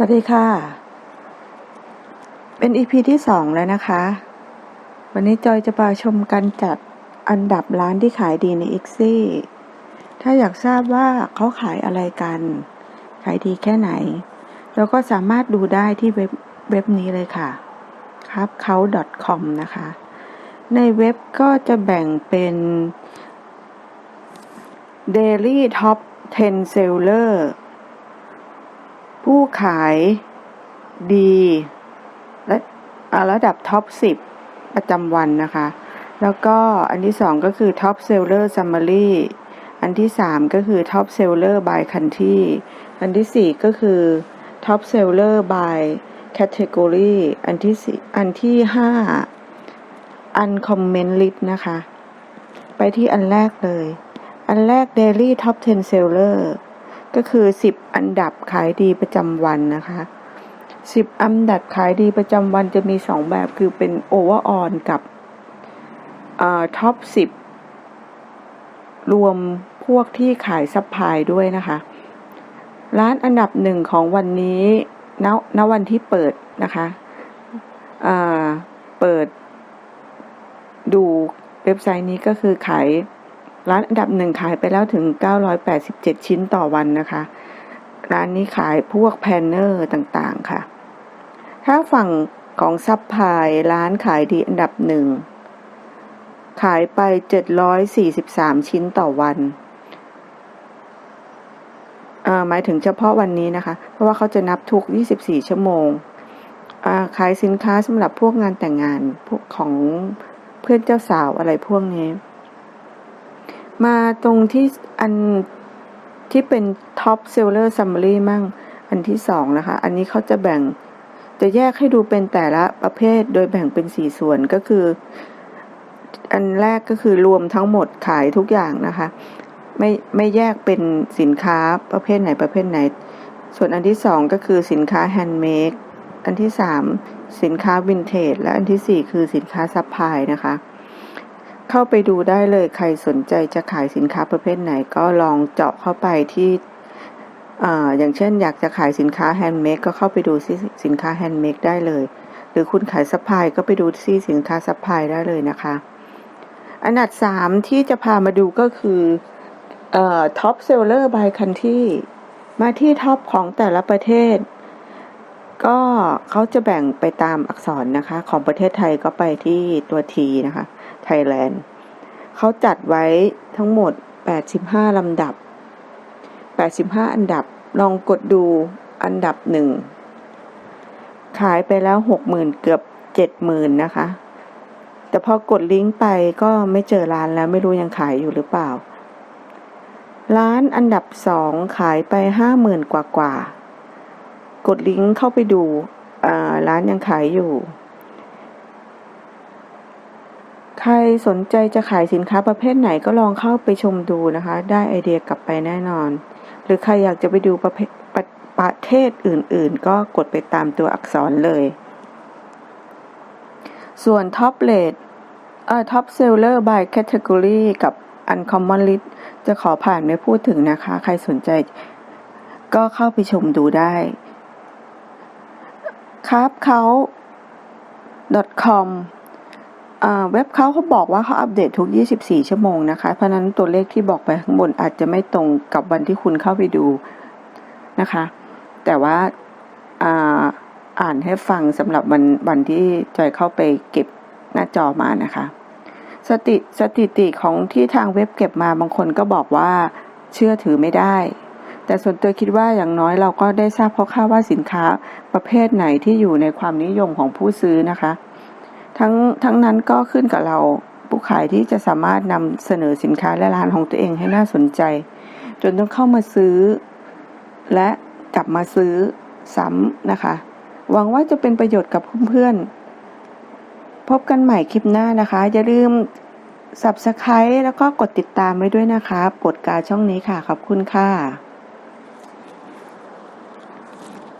สวัสดีค่ะ เป็น EP ที่สองแล้วนะคะ วันนี้จอยจะพาชมการจัดอันดับร้านที่ขายดีใน i x ซี่ ถ้าอยากทราบว่าเขาขายอะไรกัน ขายดีแค่ไหน เราก็สามารถดูได้ที่เว็บเว็บนี้เลยค่ะ ครับเขา .com นะคะ ในเว็บก็จะแบ่งเป็น Daily Top 10 Seller ผู้ขายดีและระดับท็อป 10 ประจำวันนะคะ แล้วก็อันที่สองก็คือ Top Seller Summary อันที่สามก็คือ Top Seller by Country อันที่สี่ก็คือ Top Seller by Category อันที่สี่อันที่ห้า Uncomment List นะคะ ไปที่อันแรกเลย อันแรก Daily Top 10 Seller ก็คือ 10 อันดับขายดีประจำวันนะคะ 10 อันดับขายดีประจำวันจะมี 2 แบบคือเป็น Overall กับท็อป 10 รวมพวกที่ขายซัพพลายด้วยนะคะ ร้านอันดับหนึ่งของวันนี้ณณวันที่เปิดนะคะเปิดดูเว็บไซต์นี้ก็คือขาย ร้านอันดับหนึ่งขายไปแล้วถึง 987 ชิ้นต่อวันนะคะ ร้านนี้ขายพวกแพนเนอร์ต่างๆค่ะ ถ้าฝั่งของซับพลายร้านขายดีอันดับหนึ่งขายไป 743 ชิ้นต่อวันหมายถึงเฉพาะวันนี้นะคะ เพราะว่าเขาจะนับทุก 24 ชั่วโมง ขายสินค้าสำหรับพวกงานแต่งงานพวกของเพื่อนเจ้าสาวอะไรพวกนี้ มาตรงที่อันที่เป็น Top Seller Summary มั่งอันที่สองนะคะ อันนี้เขาจะแบ่ง จะแยกให้ดูเป็นแต่ละประเภทโดยแบ่งเป็นสี่ส่วนก็คือ อันแรกก็คือรวมทั้งหมดขายทุกอย่างนะคะ ไม่ไม่แยกเป็นสินค้าประเภทไหนประเภทไหน ส่วนอันที่สองก็คือสินค้าแฮนด์เมดอันที่สามสินค้าวินเทจและอันที่สี่คือสินค้าซัพพลายนะคะ เข้าไปดูได้เลยใครสนใจจะขายสินค้าประเภทไหนก็ลองเจาะเข้าไปที่ออย่างเช่นอยากจะขายสินค้าแฮนด์เมดก็เข้าไปดูที่สินค้าแฮนด์เมดได้เลย หรือคุณขายซัพพลายก็ไปดูที่สินค้าซัพพลายได้เลยนะคะ อันดับสามที่จะพามาดูก็คือท็อปเซลเลอร์บายคันที่มาที่ท็อปของแต่ละประเทศ ก็เขาจะแบ่งไปตามอักษรนะคะ ของประเทศไทยก็ไปที่ตัวทีนะคะ ไทยแลนด์เขาจัดไว้ทั้งหมด 85 ลำดับ 85 อันดับ ลองกดดูอันดับหนึ่ง ขายไปแล้ว 60,000 เกือบ 70,000 นะคะ แต่พอกดลิงก์ไปก็ไม่เจอร้านแล้วไม่รู้ยังขายอยู่หรือเปล่า ร้านอันดับสองขายไป 50,000 กว่ากว่า กดลิงก์เข้าไปดูร้านยังขายอยู่ ใครสนใจจะขายสินค้าประเภทไหนก็ลองเข้าไปชมดูนะคะ ได้ไอเดียกลับไปแน่นอน หรือใครอยากจะไปดูประเภทประประเทศอื่นๆ ก็กดไปตามตัวอักษรเลย ส่วน Top Rate เอ่อ Top Seller by Category กับ Uncommon List จะขอผ่านไม่พูดถึงนะคะ ใครสนใจก็เข้าไปชมดูได้ ครับเขา .com เว็บเขาเขาบอกว่าเขาอัปเดตทุก 24 ชั่วโมงนะคะ เพราะนั้นตัวเลขที่บอกไปข้างบนอาจจะไม่ตรงกับวันที่คุณเข้าไปดูนะคะ แต่ว่าอาอ่านให้ฟังสำหรับวันวันที่จอยเข้าไปเก็บหน้าจอมานะคะ สติสถิติของที่ทางเว็บเก็บมาบางคนก็บอกว่าเชื่อถือไม่ได้ แต่ส่วนตัวคิดว่าอย่างน้อยเราก็ได้ทราบเพราะค่าว่าสินค้าประเภทไหนที่อยู่ในความนิยมของผู้ซื้อนะคะ ทั้งทั้งนั้นก็ขึ้นกับเราผู้ขายที่จะสามารถนำเสนอสินค้าและร้านของตัวเองให้น่าสนใจ จนต้องเข้ามาซื้อ และกลับมาซื้อซ้ำนะคะ หวังว่าจะเป็นประโยชน์กับเพื่อนๆพบกันใหม่คลิปหน้านะคะอย่าลืม subscribe แล้วก็กดติดตามไว้ด้วยนะคะกดการช่องนี้ค่ะ ขอบคุณค่ะ